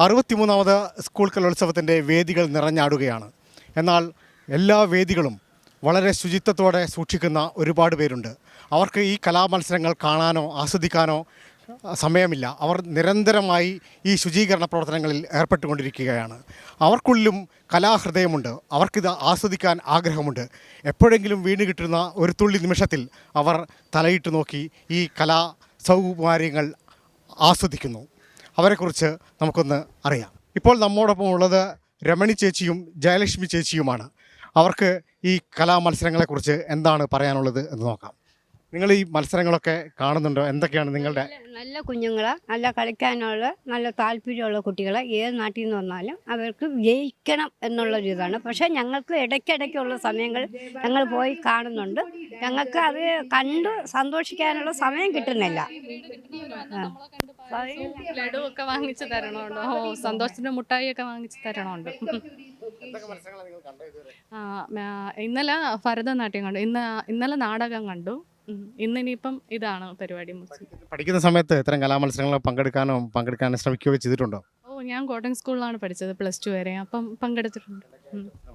അറുപത്തിമൂന്നാമത് school കലോത്സവത്തിന്റെ വേദികൾ നിറഞ്ഞാടുകയാണ്. എന്നാൽ എല്ലാ വേദികളും വളരെ ശുചിത്വത്തോടെ സൂക്ഷിക്കുന്ന ഒരുപാട് പേരുണ്ട്. അവർക്ക് ഈ കലാമത്സരങ്ങൾ കാണാനോ ആസ്വദിക്കാനോ സമയമില്ല. അവർ നിരന്തരമായി ഈ ശുചീകരണ പ്രവർത്തനങ്ങളിൽ ഏർപ്പെട്ടുകൊണ്ടിരിക്കുകയാണ്. അവർക്കുള്ളിലും കലാഹൃദയമുണ്ട്. അവർക്കിത് ആസ്വദിക്കാൻ ആഗ്രഹമുണ്ട്. എപ്പോഴെങ്കിലും വീണ് കിട്ടുന്ന ഒരു തുള്ളി നിമിഷത്തിൽ അവർ തലയിട്ട് നോക്കി ഈ കലാ സൗകുമാര്യങ്ങൾ ആസ്വദിക്കുന്നു. അവരെക്കുറിച്ച് നമുക്കൊന്ന് അറിയാം. ഇപ്പോൾ നമ്മോടൊപ്പം ഉള്ളത് രമണി ചേച്ചിയും ജയലക്ഷ്മി ചേച്ചിയുമാണ്. അവർക്ക് ഈ കലാമത്സരങ്ങളെക്കുറിച്ച് എന്താണ് പറയാനുള്ളത് എന്ന് നോക്കാം. നിങ്ങൾ ഈ മത്സരങ്ങളൊക്കെ കാണുന്നുണ്ടോ? എന്തൊക്കെയാണ് നിങ്ങളുടെ നല്ല- കുഞ്ഞുങ്ങളെ നല്ല കളിക്കാനുള്ള നല്ല താല്പര്യമുള്ള കുട്ടികളെ ഏത് നാട്ടിൽ നിന്ന് വന്നാലും അവർക്ക് ജയിക്കണം എന്നുള്ളൊരു ഇതാണ്. പക്ഷേ ഞങ്ങൾക്ക് ഇടയ്ക്കിടയ്ക്കുള്ള സമയങ്ങൾ ഞങ്ങൾ പോയി കാണുന്നുണ്ട്. ഞങ്ങൾക്ക് അത് കണ്ട് സന്തോഷിക്കാനുള്ള സമയം കിട്ടുന്നില്ല. ലഡു ഒക്കെ വാങ്ങിച്ചു തരണമുണ്ട് ഓ സന്തോഷത്തിന്റെ മുട്ടായി ഒക്കെ വാങ്ങിച്ചു തരണമുണ്ട് ഇന്നലെ ഭരതനാട്യം കണ്ടു. ഇന്ന് ഇന്നലെ നാടകം കണ്ടു. ഉം. ഇന്നിനിയിപ്പം ഇതാണ് പരിപാടി പഠിക്കുന്ന സമയത്ത് ഇത്തരം കലാമത്സരങ്ങളിൽ പങ്കെടുക്കാനോ പങ്കെടുക്കാനോ ശ്രമിക്കുകയോ ചെയ്തിട്ടുണ്ടോ? ഓ ഞാൻ കോട്ടയം സ്കൂളിലാണ് പഠിച്ചത് പ്ലസ് ടു വരെ. അപ്പം പങ്കെടുത്തിട്ടുണ്ട്.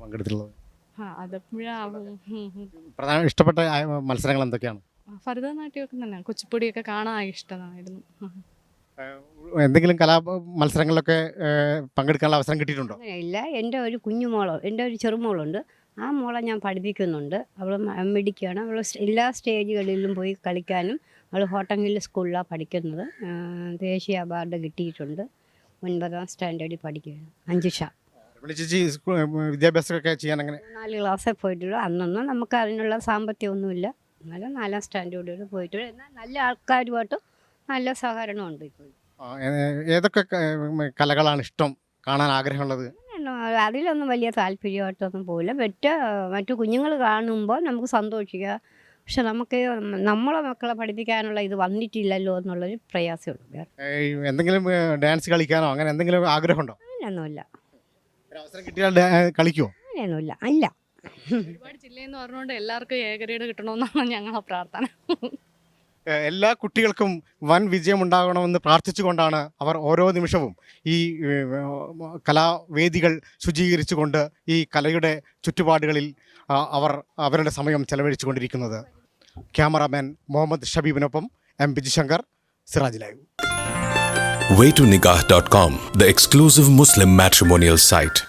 പങ്കെടുത്തിട്ടുള്ളത്. ആ അതെപ്പോഴാവും പ്രധാന ഇഷ്ടപ്പെട്ട മത്സരങ്ങൾ എന്തൊക്കെയാണ്? ഭരതനാട്യമൊക്കെ തന്നെ. കുച്ചിപ്പുടിയൊക്കെ കാണാൻ ഇഷ്ടമായിരുന്നു. എന്തെങ്കിലും കലാ മത്സരങ്ങളിലൊക്കെ പങ്കെടുക്കാനുള്ള അവസരം കിട്ടിയിട്ടുണ്ടോ? ഇല്ല എന്റെ ഒരു കുഞ്ഞുമോളോ എന്റെ ഒരു ചെറുമോളുണ്ട്. ആ മോളെ ഞാൻ പഠിപ്പിക്കുന്നുണ്ട്. അവൾ മിടിക്കുകയാണ് അവൾ എല്ലാ സ്റ്റേജുകളിലും പോയി കളിക്കാനും അവൾ ഹോട്ടങ്ങിൽ സ്കൂളിലാണ് പഠിക്കുന്നത്. ദേശീയ അവാർഡ് കിട്ടിയിട്ടുണ്ട്. ഒൻപതാം സ്റ്റാൻഡേർഡിൽ പഠിക്കുകയാണ്. അഞ്ജുഷ. ചേച്ചി വിദ്യാഭ്യാസമൊക്കെ ചെയ്യാൻ അങ്ങനെ? നാല് ക്ലാസ്സിൽ പോയിട്ടുള്ളൂ. അന്നൊന്നും നമുക്ക് അതിനുള്ള സാമ്പത്തികമൊന്നുമില്ല. എന്നാലും നാലാം സ്റ്റാൻഡേർഡിൽ പോയിട്ടുള്ളൂ. എന്നാൽ നല്ല ആൾക്കാരുമായിട്ടും നല്ല സഹകരണമുണ്ട് ഇപ്പോൾ ഏതൊക്കെ കലകളാണ് ഇഷ്ടം? കാണാൻ ആഗ്രഹമുള്ളത്? അതിലൊന്നും വലിയ താല്പര്യമായിട്ടൊന്നും പോവില്ല. മറ്റ് മറ്റു കുഞ്ഞുങ്ങൾ കാണുമ്പോൾ നമുക്ക് സന്തോഷിക്കുക പക്ഷെ നമുക്ക് നമ്മളെ മക്കളെ പഠിപ്പിക്കാനുള്ള ഇത് വന്നിട്ടില്ലല്ലോ എന്നുള്ളൊരു പ്രയാസമുള്ളൂ വേറെ. എന്തെങ്കിലും ഡാൻസ് കളിക്കാനോ അങ്ങനെ എന്തെങ്കിലും ആഗ്രഹമുണ്ടോ? അങ്ങനെയൊന്നുമില്ല. ഒരു അവസരം കിട്ടിയാൽ കളിക്കുമോ അങ്ങനെയൊന്നുമില്ല. ഇല്ല. ഒരുപാട് ജില്ലയെന്ന് പറഞ്ഞുകൊണ്ട് എല്ലാവർക്കും എ ഗ്രേഡ് കിട്ടണമെന്നാണ് ഞങ്ങളെ പ്രാർത്ഥന. എല്ലാ കുട്ടികൾക്കും വൻ വിജയമുണ്ടാകണമെന്ന് പ്രാർത്ഥിച്ചുകൊണ്ടാണ് അവർ ഓരോ നിമിഷവും ഈ കലാവേദികൾ ശുചീകരിച്ചുകൊണ്ട് ഈ കലയുടെ ചുറ്റുപാടുകളിൽ അവർ അവരുടെ സമയം ചെലവഴിച്ചു കൊണ്ടിരിക്കുന്നത് cameraman Muhammad ഷബീബിനൊപ്പം M. Bijishankar Siraj live. Waytonikah.com, the exclusive Muslim matrimonial site.